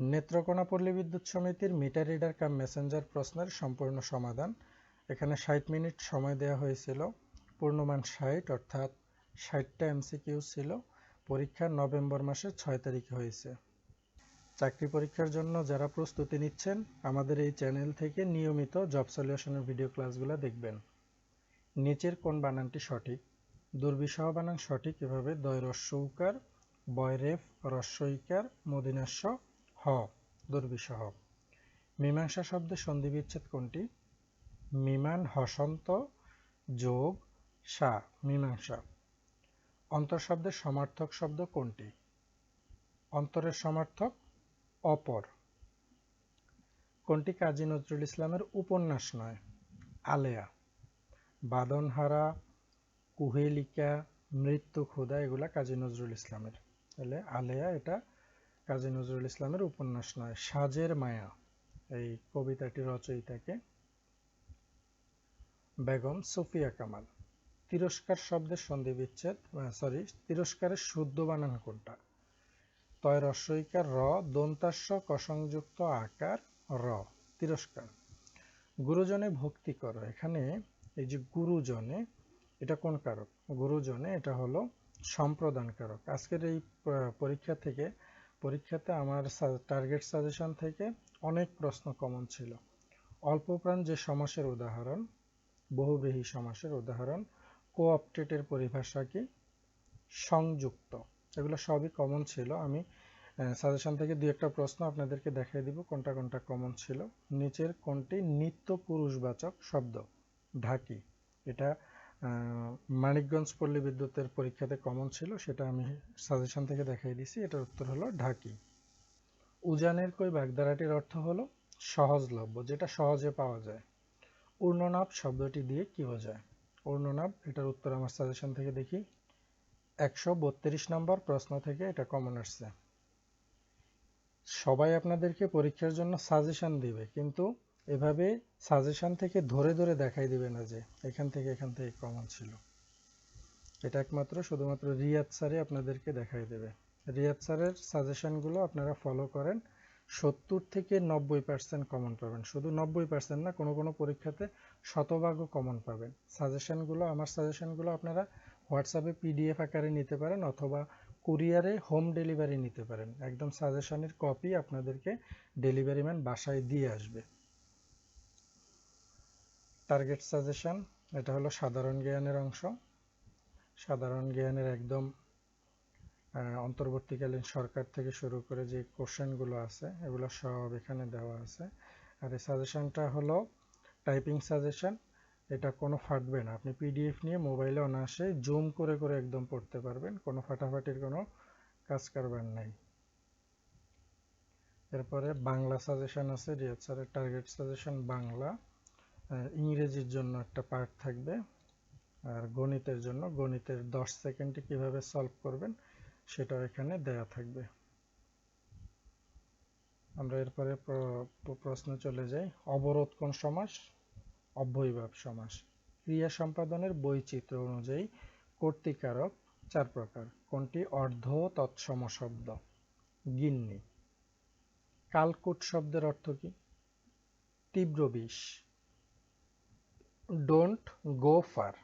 নেত্রকোনা পল্লী বিদ্যুৎ সমিতির মিটার রিডার কাম মেসেঞ্জার প্রশ্নের সম্পূর্ণ সমাধান। এখানে ষাট মিনিট সময় দেওয়া হয়েছিল। পূর্ণমান ষাট, অর্থাৎ ষাটটা এমসিকিউ ছিল। পরীক্ষা নভেম্বর মাসের ছয় তারিখে হয়েছে। চাকরি পরীক্ষার জন্য যারা প্রস্তুতি নিচ্ছেন, আমাদের এই চ্যানেল থেকে নিয়মিত জব সলিউশনের ভিডিও ক্লাসগুলো দেখবেন। নিচের কোন বানানটি সঠিক? দুর্বিসহ বানান সঠিক এভাবে। দয় রস্যৌকার বয়রেফ রস্যইকার মদিনাস্য হ দুর্বিসহ মীমাংসা শব্দের সন্ধি বিচ্ছেদ কোনটি? মিমান হসন্ত যোগ সা, মীমাংসা। অন্তর শব্দের সমার্থক শব্দ কোনটি? অন্তরের সমার্থক অপর। কোনটি কাজী নজরুল ইসলামের উপন্যাস নয়? আলেয়া। বাদনহারা, কুহেলিকা, মৃত্যু ক্ষুদা এগুলা কাজী নজরুল ইসলামের। তাহলে আলেয়া এটা কাজী নজরুল ইসলামের উপন্যাস নয়, সাজের মায়া, এই কবিতাটি রচয়িতাকে বেগম সুফিয়া কামাল। তিরস্কার শব্দের সন্ধি বিচ্ছেদ সরি তিরস্কারের শুদ্ধ বানান কোনটা? তয় রস্বইকার র, দন্তাস্য কসংযুক্ত আকার র, তিরস্কার। গুরুজনে ভক্তি করো, এখানে এই যে গুরুজনে, এটা কোন কারক? গুরুজনে এটা হলো সম্প্রদান কারক আজকের এই পরীক্ষা থেকে পরীক্ষাতে আমার টার্গেট সাজেশন থেকে অনেক প্রশ্ন কমন ছিল। অল্প প্রাণ যে সমাসের উদাহরণ, বহুব্রীহী সমাসের উদাহরণ কোঅপটেটের পরিভাষা কি? সংযুক্ত। এগুলো সবই কমন ছিল। আমি সাজেশন থেকে দু একটা প্রশ্ন আপনাদেরকে দেখাই দিব কোনটা কোনটা কমন ছিল। নিচের কোনটি নিত্য পুরুষবাচক শব্দ? ঢাকি। এটা মানিকগঞ্জ পল্লী বিদ্যুতের পরীক্ষাতে কমন ছিল, সেটা আমি সাজেশন থেকে দেখাই দিছি। এটার উত্তর হলো ঢাকি। উজানের কই বাগধারাটির অর্থ হলো সহজলভ্য, যেটা সহজে পাওয়া যায়। উর্ণনাভ শব্দটি দিয়ে কি বোঝায়? উর্ণনাভ, এটার উত্তর আমার সাজেশন থেকে দেখি। একশো বত্রিশ নম্বর প্রশ্ন থেকে এটা কমন আসছে। সবাই আপনাদেরকে পরীক্ষার জন্য সাজেশন দিবে, কিন্তু এভাবে সাজেশন থেকে ধরে ধরে দেখাই দিবে না যে এখান থেকে এখান থেকে কমন ছিল। এটা একমাত্র, শুধুমাত্র রিয়াদ স্যারই আপনাদেরকে দেখাই দেবে। রিয়াদ স্যারের সাজেশনগুলো আপনারা ফলো করেন, সত্তর থেকে নব্বই পার্সেন্ট কমন পাবেন। শুধু নব্বই পার্সেন্ট না, কোনো কোনো পরীক্ষাতে শতভাগও কমন পাবেন। সাজেশনগুলো আমার সাজেশনগুলো আপনারা হোয়াটসঅ্যাপে পিডিএফ আকারে নিতে পারেন অথবা কুরিয়ারে হোম ডেলিভারি নিতে পারেন। একদম সাজেশনের কপি আপনাদেরকে ডেলিভারি ম্যান বাসায় দিয়ে আসবে। টার্গেট সাজেশন এটা হলো সাধারণ জ্ঞানের অংশ। সাধারণ জ্ঞানের একদম অন্তর্বর্তীকালীন সরকার থেকে শুরু করে যে কোশ্চেনগুলো আছে, এগুলো সব এখানে দেওয়া আছে। আর এই সাজেশনটা হলো টাইপিং সাজেশন এটা কোনো ফাটবে না। আপনি পিডিএফ নিয়ে মোবাইলে অনায়াসে জুম করে করে একদম পড়তে পারবেন, কোনো ফাটাফাটির কোনো কাজ কারবার নাই। এরপরে বাংলা সাজেশন আছে রিয়াদ স্যারের টার্গেট সাজেশন বাংলা। ইংরেজির জন্য একটা পার্ট থাকবে। আর গণিতের জন্য, গণিতের দশ সেকেন্ডে কীভাবে সলভ করবেন সেটা এখানে দেয়া থাকবে। আমরা এরপরে প্রশ্ন চলে যাই। অবরোধ কোন সমাস? অব্যয়ভাব সমাস। ক্রিয়া সম্পাদনের বৈচিত্র্য অনুযায়ী কর্তৃকারক চার প্রকার। কোনটি? অর্ধ, তৎসম শব্দ। গিন্নি। কালকুট শব্দের অর্থ কি? তীব্র বিষ। ডোন্ট গো ফার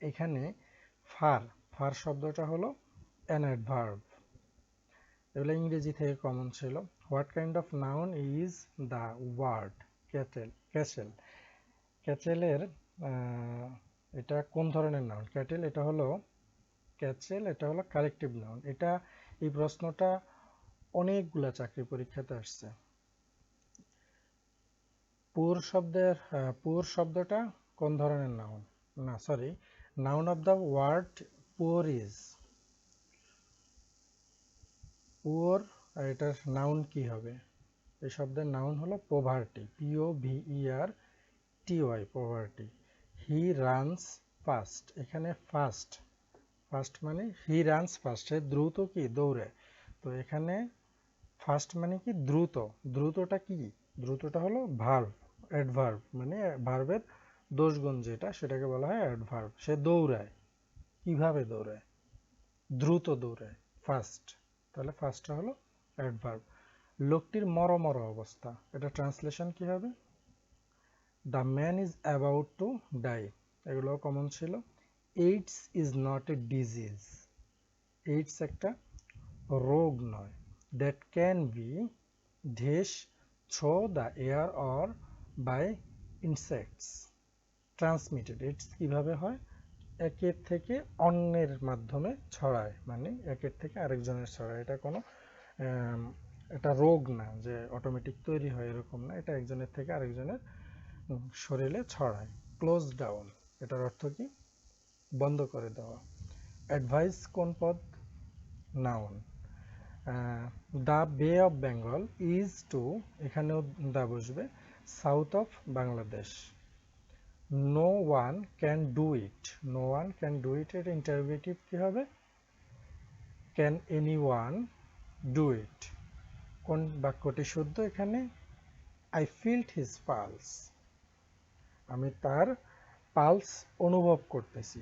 এখানে ফার ফার শব্দটা হলো অ্যান অ্যাডভার্ব এগুলো ইংরেজি থেকে কমন ছিল। What kind of noun is the word cattle castle ক্যাচেলের এটা কোন ধরনের নাউন ক্যাটেল এটা হলো ক্যাচেল এটা হলো কালেকটিভ নাউন এটা এই প্রশ্নটা অনেকগুলা চাকরি পরীক্ষাতে আসছে। পুর শব্দের পুর শব্দটা কোন ধরনের নাউন না sorry noun of the word poor is poor এটার নাউন কি হবে? এই শব্দের নাউন হলো poverty P O V E R T Y poverty he runs fast এখানে ফাস্ট ফাস্ট মানে হি রানস ফাস্ট সে দ্রুত কি? দৌড়ে। তো এখানে ফাস্ট মানে কি? দ্রুত। দ্রুতটা কি? দ্রুতটা হলো ভার্ভ অ্যাডভার্ভ মানে ভার্ভের দোষগুণ যেটা, সেটাকে বলা হয় অ্যাডভার্ভ সে দৌড়ায়। কীভাবে দৌড়ায়? দ্রুত দৌড়ায়। ফাস্ট তাহলে ফার্স্টটা হলো অ্যাডভার্ব লোকটির মরমর অবস্থা। এটা ট্রান্সলেশন কি হবে the man is about to die এগুলো কমন ছিল। AIDS is not a disease AIDS একটা রোগ নয়। That can be ঢেস through the air or by insects transmitted AIDS কীভাবে হয়? একের থেকে অন্যের মাধ্যমে ছড়ায় মানে একের থেকে আরেকজনের ছড়ায়। এটা কোনো এটা রোগ না যে অটোমেটিক তৈরি হয় এরকম না। এটা একজনের থেকে আরেকজনের শরীরে ছড়ায়। ক্লোজ ডাউন এটার অর্থ কি? বন্ধ করে দেওয়া। অ্যাডভাইস কোন পদ? Noun the Bay of Bengal is to এখানেও দা বসবে south of Bangladesh no one can do it no one can do it এর ইন্টারভিউটিভ কি হবে? এনি ওয়ান ডু ইট কোন বাক্যটি শুদ্ধ এখানে? আই ফিল্ড হিজ পালস আমি তার পালস অনুভব করতেছি।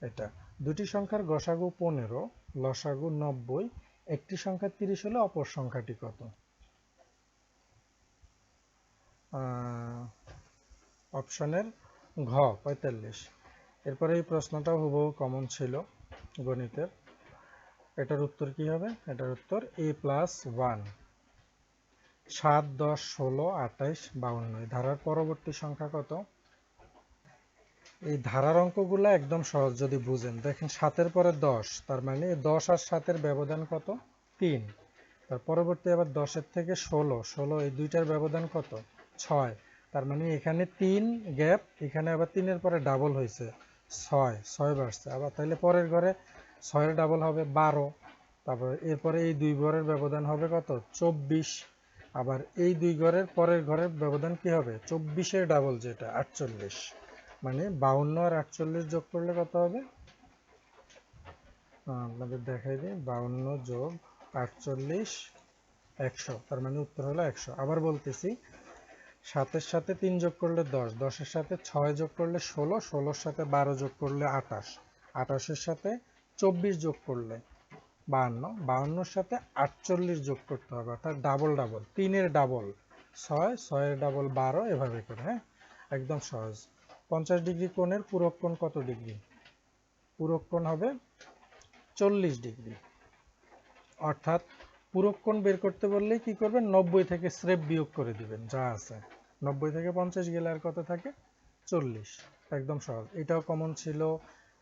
এটা দুটি সংখ্যার গসাগু পনেরো, লসাগু নব্বই, একটি সংখ্যা তিরিশ হলে অপর সংখ্যাটি কত? অপশনের ঘ, পঁয়তাল্লিশ। এরপরে এই প্রশ্নটা হুবহু কমন ছিল গণিতের। এটার উত্তর কি হবে? এটার উত্তর এ প্লাস ওয়ান সাত, দশ, ষোলো, আঠাইশ, বাউন্ন। ধারার পরবর্তী সংখ্যা কত? এই ধারার অঙ্কগুলো একদম সহজ যদি বুঝেন। দেখেন, সাতের পরে দশ, তার মানে দশ আর সাতের ব্যবধান কত? তিন। তার পরবর্তী আবার দশের থেকে ষোলো। ষোলো এই দুইটার ব্যবধান কত? ছয়। তার মানে এখানে তিন গ্যাপ, এখানে আবার তিনের পরে ডাবল হয়েছে। ছয় ছয় বাড়ছে। আবার তাহলে পরের ঘরে ছয়ের ডাবল হবে বারো। তারপরে এরপরে এই দুই ঘরের ব্যবধান হবে কত? চব্বিশ। আবার এই দুই ঘরের পরের ঘরের ব্যবধান কি হবে? চব্বিশের ডাবল যেটা, আটচল্লিশ। মানে বাউন্ন আর আটচল্লিশ যোগ করলে কত হবে? আপনাদের দেখাই দিই। বাউন্ন যোগ আটচল্লিশ, একশো। তার মানে উত্তর হলো একশো। আবার বলতেছি সাতের সাথে তিন যোগ করলে দশ, দশের সাথে ছয় যোগ করলে ষোলো, ষোলোর সাথে বারো যোগ করলে আটাশ আটাশের সাথে চব্বিশ যোগ করলে বাহান্ন, বাহান্নর সাথে আটচল্লিশ যোগ করতে হবে, অর্থাৎ ডাবল ডাবল তিনের ডাবল ছয়, ছয়ের ডাবল বারো, এভাবে করে হ্যাঁ? একদম সহজ। পঞ্চাশ ডিগ্রি কোণের পূরক কোণ কত ডিগ্রি? পূরক কোণ হবে চল্লিশ ডিগ্রি। অর্থাৎ পূরক কোণ বের করতে বললেই কি করবেন? নব্বই থেকে স্রেপ বিয়োগ করে দিবেন, যা আছে। নব্বই থেকে পঞ্চাশ গেলে আর কত থাকে? চল্লিশ। একদম সহজ। এটাও কমন ছিল,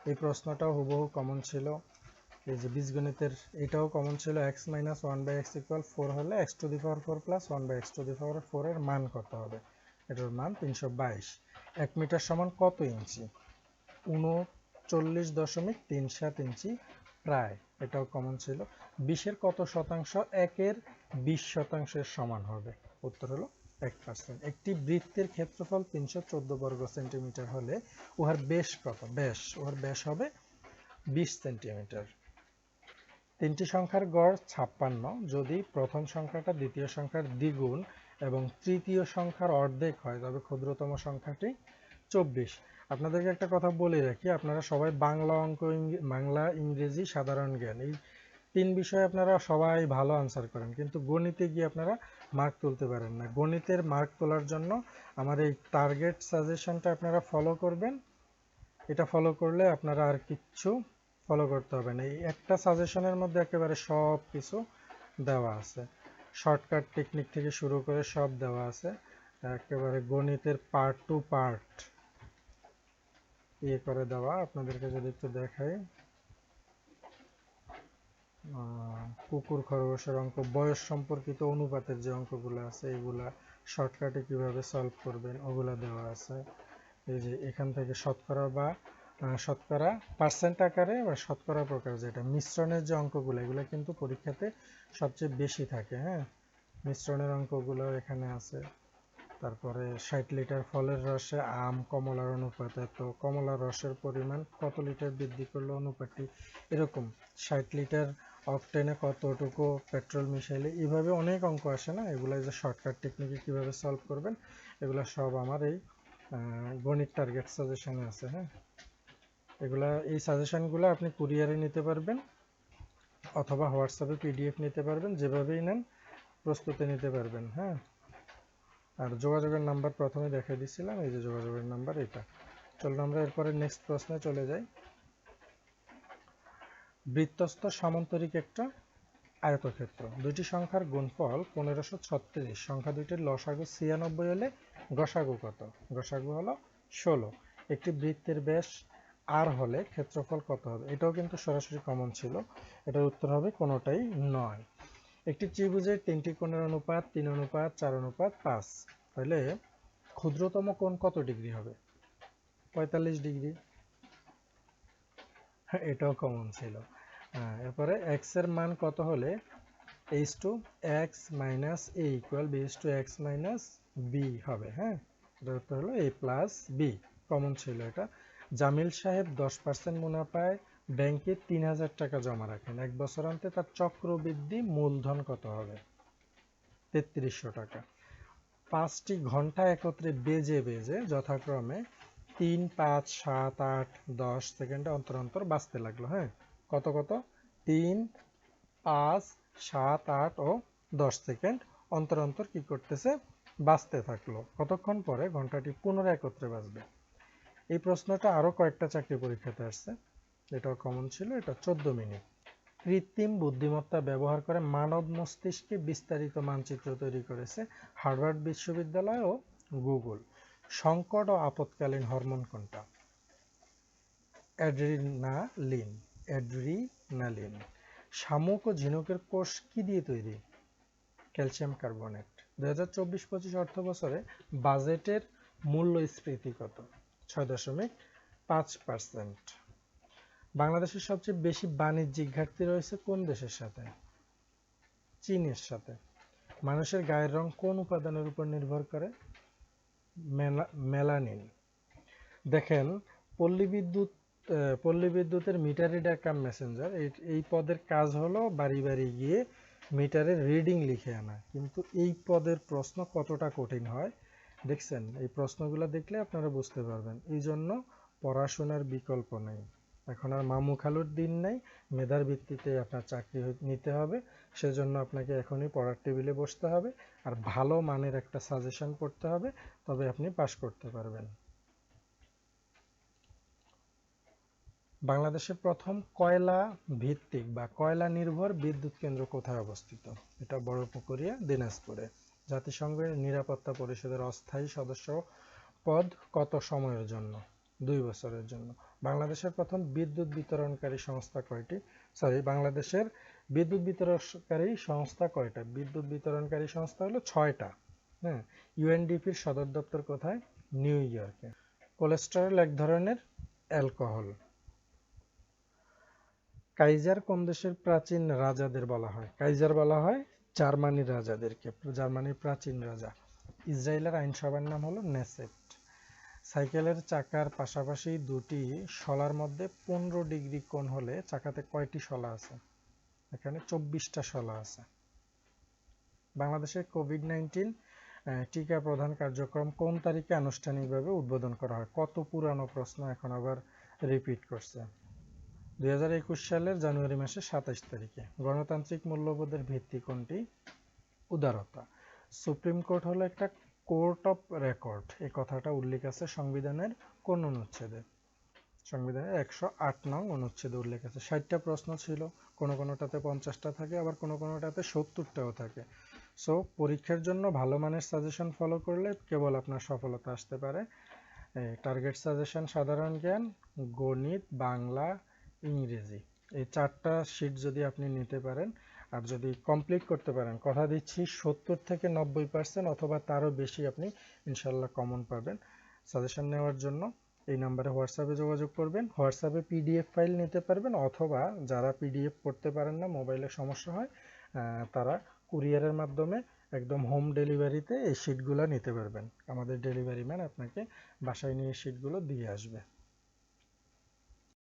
এই প্রশ্নটাও হুবহু কমন ছিল। এই যে বীজগণিতের এটাও কমন ছিল X minus one by X equal four হলে X to the power four plus one by X to the power four এর মান কত হবে? এটার মান তিনশো বাইশ। এক মিটার সমান কত ইঞ্চি? উনচল্লিশ দশমিক তিন সাত ইঞ্চি প্রায়। এটাও কমন ছিল। বিশের কত শতাংশ? একের বিশ শতাংশের সমান হবে। উত্তর হলো এক পার্সেন্ট একটি বৃত্তের ক্ষেত্রফল তিনশো চোদ্দ বর্গ সেন্টিমিটার হলে উহার বেশ কত? ব্যাস। উহার ব্যাস হবে বিশ সেন্টিমিটার। তিনটি সংখ্যার গড় ছাপ্পান্ন। যদি প্রথম সংখ্যাটা দ্বিতীয় সংখ্যার দ্বিগুণ এবং তৃতীয় সংখ্যার অর্ধেক হয়, তবে ক্ষুদ্রতম সংখ্যাটি চব্বিশ। আপনাদেরকে একটা কথা বলে রাখি, আপনারা সবাই বাংলা অঙ্ক বাংলা, ইংরেজি সাধারণ জ্ঞান, এই তিন বিষয়ে আপনারা সবাই ভালো আনসার করেন, কিন্তু গণিতে গিয়ে আপনারা মার্ক তুলতে পারেন না। গণিতের মার্ক তোলার জন্য আমার এই টার্গেট সাজেশনটা আপনারা ফলো করবেন, এটা ফলো করলে আপনারা আর কিচ্ছু ফলো করতে হবে না। এই একটা সাজেশনের মধ্যে একেবারে সব কিছু দেওয়া আছে শর্টকাট টেকনিক থেকে শুরু করে সব দেওয়া আছে, একেবারে গণিতের পার্ট টু পার্ট ইয়ে করে দেওয়া, আপনাদেরকে যদি একটু দেখাই। কুকুর, খরগোশের অঙ্ক, বয়স সম্পর্কিত অনুপাতের যে অঙ্কগুলো আছে, এগুলা শর্টকাটে কীভাবে সলভ করবেন, ওগুলা দেওয়া আছে। এই যে এখান থেকে শতকরা বা শতকরা পার্সেন্ট আকারে বা শতকরা প্রকার যেটা, মিশ্রণের যে অঙ্কগুলো, এগুলো কিন্তু পরীক্ষাতে সবচেয়ে বেশি থাকে হ্যাঁ? মিশ্রণের অঙ্কগুলো এখানে আছে। তারপরে ষাট লিটার ফলের রসে আম, কমলার অনুপাত। এত কমলার রসের পরিমাণ কত লিটার বৃদ্ধি করলে অনুপাতটি? এরকম, ষাট লিটার অকটেনে কতটুকু পেট্রোল মিশাইলে? এইভাবে অনেক অঙ্ক আসে না? এগুলো যে শর্টকাট টেকনিকে কীভাবে সলভ করবেন, এগুলো সব আমার এই গণিত টার্গেট সাজেশনে আছে হ্যাঁ? এগুলা, এই সাজেশনগুলো আপনি কুরিয়ারে নিতে পারবেন অথবা হোয়াটসঅ্যাপে পিডিএফ নিতে পারবেন, যেভাবেই নেন প্রস্তুতি নিতে পারবেন হ্যাঁ? আর যোগাযোগের নাম্বার প্রথমে দেখাই দিছিলাম, এই যে যোগাযোগের নাম্বার এটা। চলুন আমরা এরপরে নেক্সট প্রশ্নে চলে যাই। বৃত্তস্থ সামান্তরিক একটা আয়তক্ষেত্র। দুইটি সংখ্যার গুণফল পনেরোশো ছত্রিশ। সংখ্যা দুইটির লসাগু ছিয়ানব্বই হলে গসাগু কত? গসাগু হলো ষোলো। একটি বৃত্তের ব্যাস আর হলে ক্ষেত্রফল কত হবে? এটাও কিন্তু সরাসরি কমন ছিল। এটার উত্তর হবে কোনোটাই নয়। একটি ত্রিভুজের তিনটি কোণের অনুপাত, তিন অনুপাত, চার অনুপাত, পাঁচ। তাহলে ক্ষুদ্রতম কোণ কত ডিগ্রি হবে? পঁয়তাল্লিশ ডিগ্রি। এটাও কমন ছিল। এরপরে এক্সের মান কত হলে? H two X minus A equal B two X minus B হবে হ্যাঁ? এটার উত্তর হলো এ প্লাস বি কমন ছিল এটা। জামিল সাহেব দশ পার্সেন্ট মুনাফায় ব্যাংকে তিন হাজার টাকা জমা রাখেন। এক বছর অন্তে তার চক্রবৃদ্ধি মূলধন কত হবে? তেত্রিশশো টাকা। পাঁচটি ঘণ্টা একত্রে বেজে বেজে যথাক্রমে তিন, পাঁচ, সাত, আট, দশ সেকেন্ডে অন্তর অন্তর বাঁচতে লাগল হ্যাঁ? কত কত? তিন, পাঁচ, সাত, আট ও দশ সেকেন্ড অন্তর অন্তর কি করতেছে? বাঁচতে থাকল। কতক্ষণ পরে ঘন্টাটি পুনরায় একত্রে বাঁচবে? এই প্রশ্নটা আরও কয়েকটা চাকরি পরীক্ষাতে আসছে। এটাও কমন ছিল, এটা চোদ্দ মিনিট। কৃত্রিম বুদ্ধিমত্তা ব্যবহার করে মানব মস্তিষ্কে বিস্তারিত মানচিত্র তৈরি করেছে হার্ভার্ড বিশ্ববিদ্যালয় ও গুগল। সংকট ও আপৎকালীন হরমোন কোনটা? Adrenaline adrenaline. শামুক ও ঝিনুকের কোষ কি দিয়ে তৈরি? Calcium carbonate. দুই হাজার চব্বিশ অর্থ বছরে বাজেটের মূল্যস্ফীতি কত ছয় দশমিক পাঁচ পার্সেন্ট। বাংলাদেশের সবচেয়ে বেশি বাণিজ্যিক ঘাটতি রয়েছে কোন দেশের সাথে? চীনের সাথে। মানুষের গায়ের রং কোন উপাদানের উপর নির্ভর করে? মেলানিন। দেখেন, পল্লী বিদ্যুৎ পল্লী বিদ্যুতের মিটার রিডার কাম মেসেঞ্জার, এই পদের কাজ হলো বাড়ি বাড়ি গিয়ে মিটারের রিডিং লিখে আনা। কিন্তু এই পদের প্রশ্ন কতটা কঠিন হয়? দেখছেন, এই প্রশ্নগুলো দেখলে আপনারা বুঝতে পারবেন। এই জন্য পড়াশোনার বিকল্প নেই। এখন আর মামু খালুর দিন নেই, মেধার ভিত্তিতে আপনার চাকরি নিতে হবে, সেজন্য আপনাকে এখনই পড়ার টেবিলে বসতে হবে, আর ভালো মানের একটা সাজেশন পড়তে হবে, তবে আপনি পাশ করতে পারবেন। বাংলাদেশের প্রথম কয়লা ভিত্তিক বা কয়লা নির্ভর বিদ্যুৎ কেন্দ্র কোথায় অবস্থিত? এটা বড় পুকুরিয়া, দিনাজপুরে। জাতিসংঘের নিরাপত্তা পরিষদের অস্থায়ী সদস্য পদ কত সময়ের জন্য? দুই বছরের জন্য। বাংলাদেশের প্রথম বিদ্যুৎ বিতরণকারী সংস্থা কয়টি? সরি বাংলাদেশের বিদ্যুৎ বিতরণকারী সংস্থা কয়টা? বিদ্যুৎ বিতরণকারী সংস্থা হলো ছয়টা। হ্যাঁ ইউএনডিপির সদর দপ্তর কোথায়? নিউ ইয়র্কে। কোলেস্টেরল এক ধরনের অ্যালকোহল। কাইজার কোন দেশের প্রাচীন রাজাদের বলা হয়? কাইজার বলা হয় জার্মানির রাজাদেরকে, জার্মানির প্রাচীন রাজা। ইসরায়েলের আইনসভার নাম হলো নেসেট সাইকেলের চাকার পাশাপাশি দুটি শলার মধ্যে পনেরো ডিগ্রি কোণ হলে চাকাতে কয়টি শলা আছে? এখানে চব্বিশটা শলা আছে। বাংলাদেশে কোভিড নাইন্টিন টিকা প্রদান কার্যক্রম কোন তারিখে আনুষ্ঠানিকভাবে উদ্বোধন করা হয়? কত পুরানো প্রশ্ন এখন আবার রিপিট করছে। দুই হাজার একুশ সালের জানুয়ারি মাসের সাতাইশ তারিখে গণতান্ত্রিক মূল্যবোধের ভিত্তি কোনটি? উদারতা। সুপ্রিম কোর্ট হলো একটা কোর্ট অফ রেকর্ড, এই কথাটা উল্লেখ আছে সংবিধানের কোন অনুচ্ছেদে। সংবিধানের একশো আট নং অনুচ্ছেদে উল্লেখ আছে। ষাটটা প্রশ্ন ছিল, কোনো কোনোটাতে পঞ্চাশটা থাকে, আবার কোনো কোনোটাতে সত্তরটাও থাকে। সো পরীক্ষার জন্য ভালো মানের সাজেশন ফলো করলে কেবল আপনার সফলতা আসতে পারে। টার্গেট সাজেশন সাধারণ জ্ঞান, গণিত, বাংলা, ইংরেজি। এই চারটা শিট যদি আপনি নিতে পারেন আর যদি কমপ্লিট করতে পারেন, কথা দিচ্ছি সত্তর থেকে নব্বই পার্সেন্ট অথবা তারও বেশি আপনি ইনশাল্লাহ কমন পাবেন। সাজেশন নেওয়ার জন্য এই নাম্বারে হোয়াটসঅ্যাপে যোগাযোগ করবেন হোয়াটসঅ্যাপে পিডিএফ ফাইল নিতে পারবেন অথবা যারা পিডিএফ পড়তে পারেন না মোবাইলে সমস্যা হয় তারা কুরিয়ারের মাধ্যমে একদম হোম ডেলিভারিতে এই শিটগুলো নিতে পারবেন। আমাদের ডেলিভারি ম্যান আপনাকে বাসায় নিয়ে শিটগুলো দিয়ে আসবে।